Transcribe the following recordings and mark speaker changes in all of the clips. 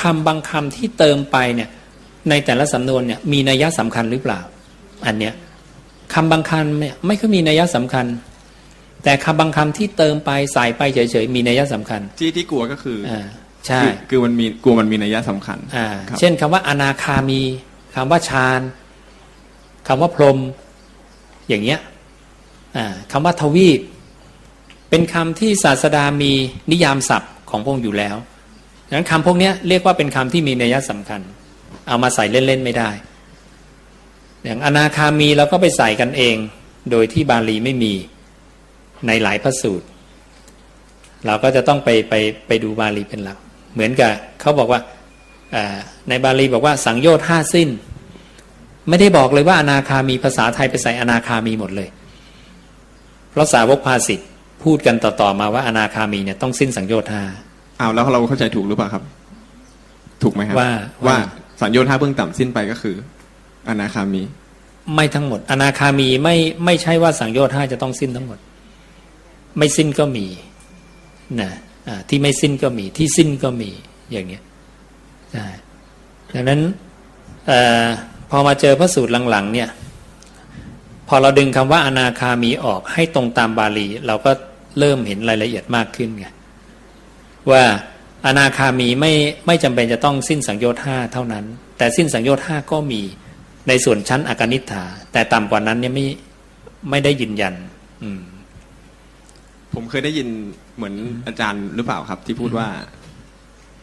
Speaker 1: คำบางคำที่เติมไปเนี่ยในแต่ละสำนวนเนี่ยมีนัยยะสำคัญหรือเปล่า อันเนี้ยคำบางคำเนี่ยไม่ค่อยมีนัยยะสำคัญ แต่คำบางคำที่เติมไปใส่ไปเฉยๆมีนัยยะสำคัญ
Speaker 2: ที่ที่กลัวก็คืออ
Speaker 1: อ่าใช่
Speaker 2: คือคือมันมีกลัวมันมีนัยยะสำคัญ
Speaker 1: อ่า
Speaker 2: ครับ
Speaker 1: เช่นคำว่าอนาคามีคำว่าฌานคำว่าพรหมอย่างเงี้ยอ่าคำว่าทวีป เป็นคำที่ศาสดามีนิยามศัพท์ของพระองค์อยู่แล้วดัง นั้นคำพวกนี้เรียกว่าเป็นคำที่มีนัยสำคัญ เอามาใส่เล่นๆไม่ได้ อย่างอนาคามีเราก็ไปใส่กันเอง โดยที่บาลีไม่มีในหลายพระสูตร เราก็จะต้องไปไปไปดูบาลีเป็นหลัก เหมือนกับเขาบอกว่าอ่าในบาลีบอกว่าสังโยชน์ห้าสิ้น ไม่ได้บอกเลยว่าอนาคามีภาษาไทยไปใส่อนาคามีหมดเลย เพราะสาวกภาสิทธ์พูดกันต่อๆมาว่าอนาคามีเนี่ยต้องสิ้นสังโยชน์ห้า
Speaker 2: อ้าวแล้วเราเข้าใจถูกหรือเปล่าครับ ถูกไหมครับ
Speaker 1: ว่า
Speaker 2: ว่า
Speaker 1: ว่า
Speaker 2: สัญญาท่าเบื้องต่ำสิ้นไปก็คือ อนาคามี
Speaker 1: ไม่ทั้งหมด อนาคามีไม่ไม่ใช่ว่าสังโยชน์ห้าจะต้องสิ้นทั้งหมด ไม่สิ้นก็มีนะอ่าที่ไม่สิ้นก็มี ที่สิ้นก็มีอย่างเงี้ยใช่ดังนั้นเออพอมาเจอพระสูตรหลังๆ เนี่ย พอเราดึงคำว่าอนาคามีออกให้ตรงตามบาลี เราก็เริ่มเห็นรายละเอียดมากขึ้นไง ว่าอนาคามีไม่ไม่จำเป็นจะต้องสิ้นสังโยชน์ห้าเท่านั้น แต่สิ้นสังโยชน์ห้าก็มีในส่วนชั้นอากนิฐาแต่ต่ำกว่านั้นเนี่ยไม่ไม่ได้ยืนยัน อืม
Speaker 2: ผมเคยได้ยินเหมือนอาจารย์หรือเปล่าครับ ที่พูดว่า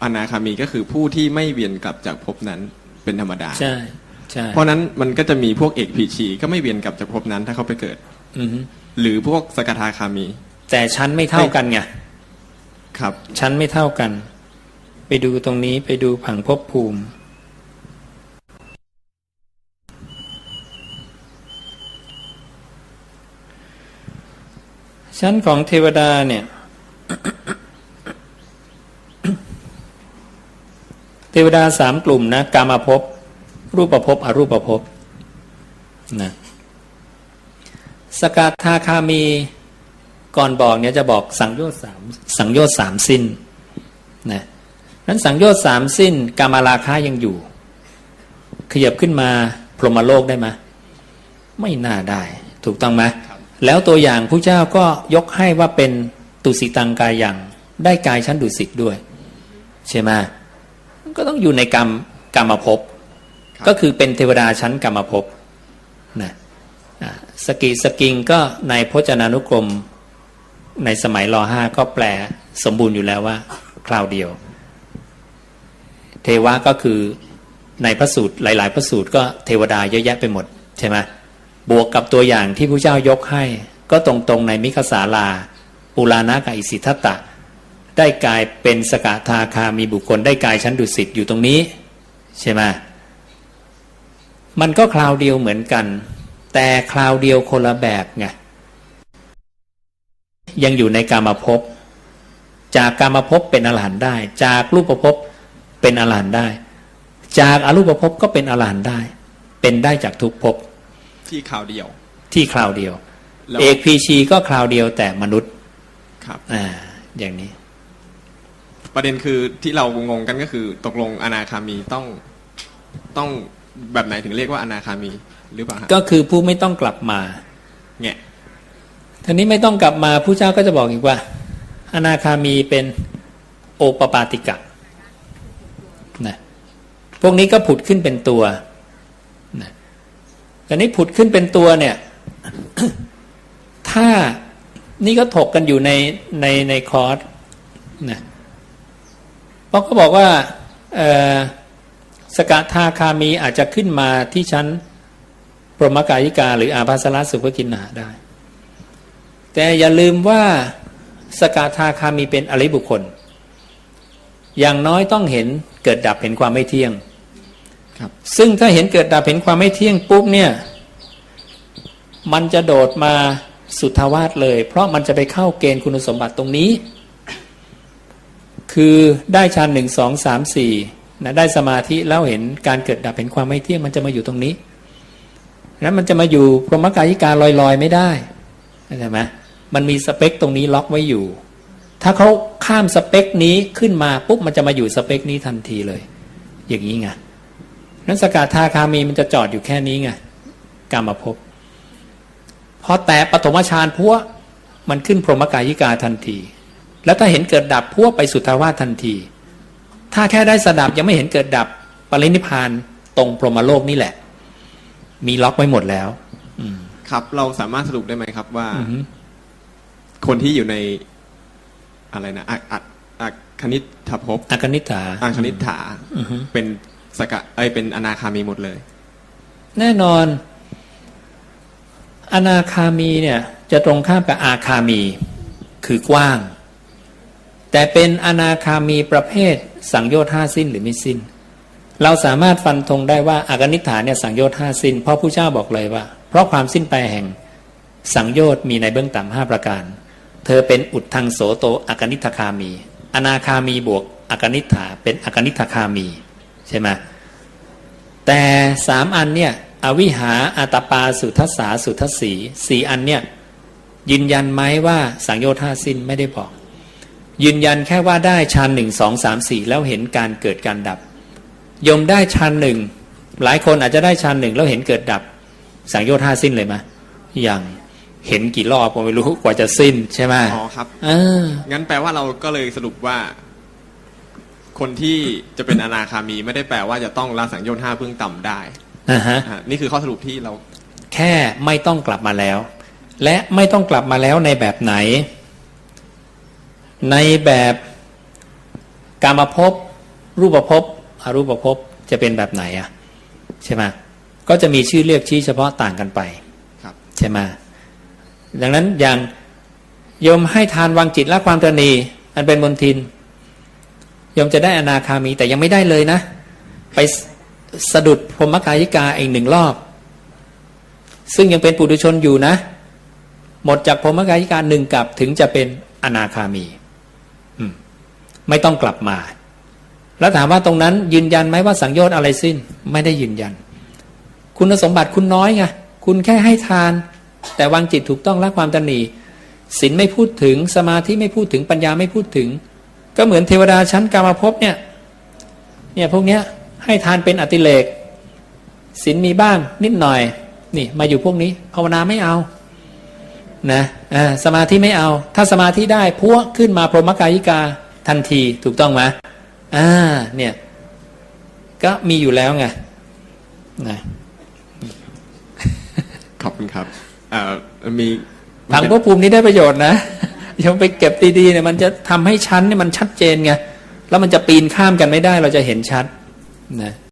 Speaker 2: อนาคามีก็คือผู้ที่ไม่เวียนกลับจากภพนั้นเป็นธรรมดา
Speaker 1: ใช่ใช่
Speaker 2: เพราะนั้นมันก็จะมีพวกเอกพีชีก็ไม่เวียนกลับจากภพนั้นถ้าเขาไปเกิด
Speaker 1: อือฮึ
Speaker 2: หรือพวกสกทาคามี
Speaker 1: แต่ชั้นไม่เท่ากันไง
Speaker 2: ครับ
Speaker 1: ชั้นไม่เท่ากัน ไปดูตรงนี้ไปดูผังภพภูมิชั้นของเทวดาเนี่ย เทวดาสามกลุ่มนะกามภพรูปภพอรูปภพนะสกทาคามี ก่อนบอกเนี่ยจะบอกสังโยชน์สามสังโยชน์สามสิ้นนะนั้นสังโยชน์สามสิ้นกามาราคายังอยู่ ขยับขึ้นมาพรหมโลกได้ไหมไม่น่าได้ ถูกต้องไหมแล้วตัวอย่างผู้เจ้าก็ยกให้ว่าเป็นตุสิตังกายังได้กายชั้นดุสิตด้วย ใช่ไหมก็ต้องอยู่ในกรรมกรรมภพ
Speaker 2: ครับ
Speaker 1: ก็คือเป็นเทวดาชั้นกรรมภพนะอ่าสกิสกิงก็ในพจนานุกรม ในสมัยรห้าก็แปลสมบูรณ์อยู่แล้วว่า คราวเดียว เทวะก็คือในพระสูตรหลาย ๆ พระสูตรก็เทวดาเยอะแยะไปหมดใช่ไหมบวกกับตัวอย่างที่พระเจ้ายกให้ ก็ตรงๆในมิคสาลา ปุราณะกับอิสิทัตตะ ได้กลายเป็นสกทาคามีบุคคล ได้กายชั้นดุสิตอยู่ตรงนี้ ใช่ไหมมันก็คราวเดียวเหมือนกัน แต่คราวเดียวคนละแบบไง ยังอยู่ในกามภพจากกามภพเป็นอรหันต์ได้ จากรูปภพเป็นอรหันต์ได้ จากอรูปภพก็เป็นอรหันต์ได้ เป็นได้จากทุกภพ
Speaker 2: ที่ข่าวเดียว
Speaker 1: ที่คราวเดียว
Speaker 2: แล้ว
Speaker 1: เอกพีชีก็คราวเดียวแต่มนุษย์
Speaker 2: ครับ
Speaker 1: อ่าอย่างนี้
Speaker 2: ประเด็นคือที่เรางงกันก็คือ ตกลงอนาคามีต้องต้องแบบไหนถึงเรียกว่าอนาคามีหรือเปล่าฮะ
Speaker 1: ก็คือผู้ไม่ต้องกลับมา
Speaker 2: แง่
Speaker 1: ทีนี้ไม่ต้องกลับมาผู้เจ้าก็จะบอกอีกว่า อนาคามีเป็นโอปปาติกะนะพวกนี้ก็ผุดขึ้นเป็นตัวนะแต่นี้ผุดขึ้นเป็นตัวเนี่ย ถ้านี่ก็ถกกันอยู่ในในในคอร์สนะพราะเขาบอกว่าสกทาคามีอาจจะขึ้นมาที่ชั้นปรมกายิกา หรืออาภัสรสุภกินนาได้ แต่อย่าลืมว่าสกาธาคามีเป็นอริบุคคล อย่างน้อยต้องเห็นเกิดดับเห็นความไม่เที่ยง
Speaker 2: ครับ
Speaker 1: ซึ่งถ้าเห็นเกิดดับเห็นความไม่เที่ยงปุ๊บเนี่ยมันจะโดดมาสุทธาวาสเลย เพราะมันจะไปเข้าเกณฑ์คุณสมบัติตรงนี้ คือได้ฌานหนึ่งสองสามสี่นะได้สมาธิแล้วเห็นการเกิดดับเห็นความไม่เที่ยงมันจะมาอยู่ตรงนี้นั้นมันจะมาอยู่พรหมกายิการลอยๆไม่ได้เข้าใจไหม มันมีสเปคตรงนี้ล็อกไว้อยู่ ถ้าเขาข้ามสเปคนี้ขึ้นมาปุ๊บมันจะมาอยู่สเปคนี้ทันทีเลย อย่างนี้ไงนั้นสกทาคามีมันจะจอดอยู่แค่นี้ไงกรรมภพพอแต่ปฐมฌานพัวมันขึ้นพรหมกายิกาทันที แล้วถ้าเห็นเกิดดับพัวไปสุทธาวาสทันที ถ้าแค่ได้สดับยังไม่เห็นเกิดดับปรินิพพานตรงพรหมโลกนี่แหละ มีล็อกไว้หมดแล้วอืม
Speaker 2: ครับ เราสามารถสรุปได้ไหมครับว่า
Speaker 1: อือฮึ
Speaker 2: คนที่อยู่ในอะไรนะอักอักอักคณิตถภพ
Speaker 1: อากนิฐา
Speaker 2: อักคณิตถา
Speaker 1: อือฮึ
Speaker 2: เป็นสกะไอยเป็นอนาคามีหมดเลย
Speaker 1: แน่นอน อนาคามีเนี่ย จะตรงข้ามกับอาคามี คือกว้าง แต่เป็นอนาคามีประเภท สังโยชน์ห้าสิ้นหรือไม่สิ้น เราสามารถฟันธงได้ว่าอากนิฐานเนี่ยสังโยชน์ห้าสิ้น เพราะผู้เจ้าบอกเลยว่า เพราะความสิ้นไปแห่ง สังโยชน์มีในเบื้องต่ำห้าประการ เธอเป็นอุดทังโสโตอากนิทคามี อนาคามีบวกอากนิฐาเป็นอากนิทคามีใช่ไหมแต่สามอันเนี่ยอวิหาอาตปาสุทัสสาสุทัสสีสี่อันเนี่ยยืนยันไหมว่าสังโยชน์ห้าสิ้นไม่ได้บอก ยืนยันแค่ว่าได้ฌานหนึ่งสองสามสี่แล้วเห็นการเกิดการดับยมได้ฌานหนึ่งหลายคนอาจจะได้ฌานหนึ่งแล้วเห็นเกิดดับ สังโยชน์ห้าสิ้นเลยไหมยัง เห็นกี่รอบก็ไม่รู้กว่าจะสิ้นใช่ไหม
Speaker 2: อ๋อครับ
Speaker 1: เออ
Speaker 2: งั้นแปลว่าเราก็เลยสรุปว่า คนที่จะเป็นอนาคามีไม่ได้แปลว่าจะต้องละสังโยชน์ห้าเบื้องต่ำได้
Speaker 1: นะฮะ
Speaker 2: อะนี่คือข้อสรุปที่เรา
Speaker 1: แค่ไม่ต้องกลับมาแล้ว และไม่ต้องกลับมาแล้วในแบบไหน ในแบบกามภพรูปภพอรูปภพจะเป็นแบบไหนอะใช่ไหมก็จะมีชื่อเรียกชี้เฉพาะต่างกันไป
Speaker 2: ครับ
Speaker 1: ใช่ไหม ดังนั้นอย่างโยมให้ทานวางจิตละความตรณีอันเป็นมนทินโยมจะได้อนาคามีแต่ยังไม่ได้เลยนะ ไปสะดุดพรหมกายิกาอีกหนึ่งรอบ ซึ่งยังเป็นปุถุชนอยู่นะ หมดจากพรหมกายิกาหนึ่งกลับถึงจะเป็นอนาคามีไม่ต้องกลับมา แล้วถามว่าตรงนั้นยืนยันไหมว่าสังโยชน์อะไรสิ้น ไม่ได้ยืนยัน คุณสมบัติคุณน้อยไงคุณแค่ให้ทาน แต่วางจิตถูกต้องละความตนีศีลไม่พูดถึงสมาธิไม่พูดถึงปัญญาไม่พูดถึง ก็เหมือนเทวดาชั้นกามภพเนี่ยเนี่ยพวกเนี้ยให้ทานเป็นอติเลกศีลมีบ้างนิดหน่อย นี่มาอยู่พวกนี้ภาวนาไม่เอานะสมาธิไม่เอา ถ้าสมาธิได้พวกขึ้นมาพรหมกายิกาทันทีถูกต้องไหมอ่าเนี่ยก็มีอยู่แล้วไงนะ
Speaker 2: ขอบคุณครับ มี
Speaker 1: ถังภพภูมินี้ได้ประโยชน์นะยังไปเก็บดีๆเนี่ยมันจะทำให้ชั้นเนี่ยมันชัดเจนไงแล้วมันจะปีนข้ามกันไม่ได้เราจะเห็นชัดนะ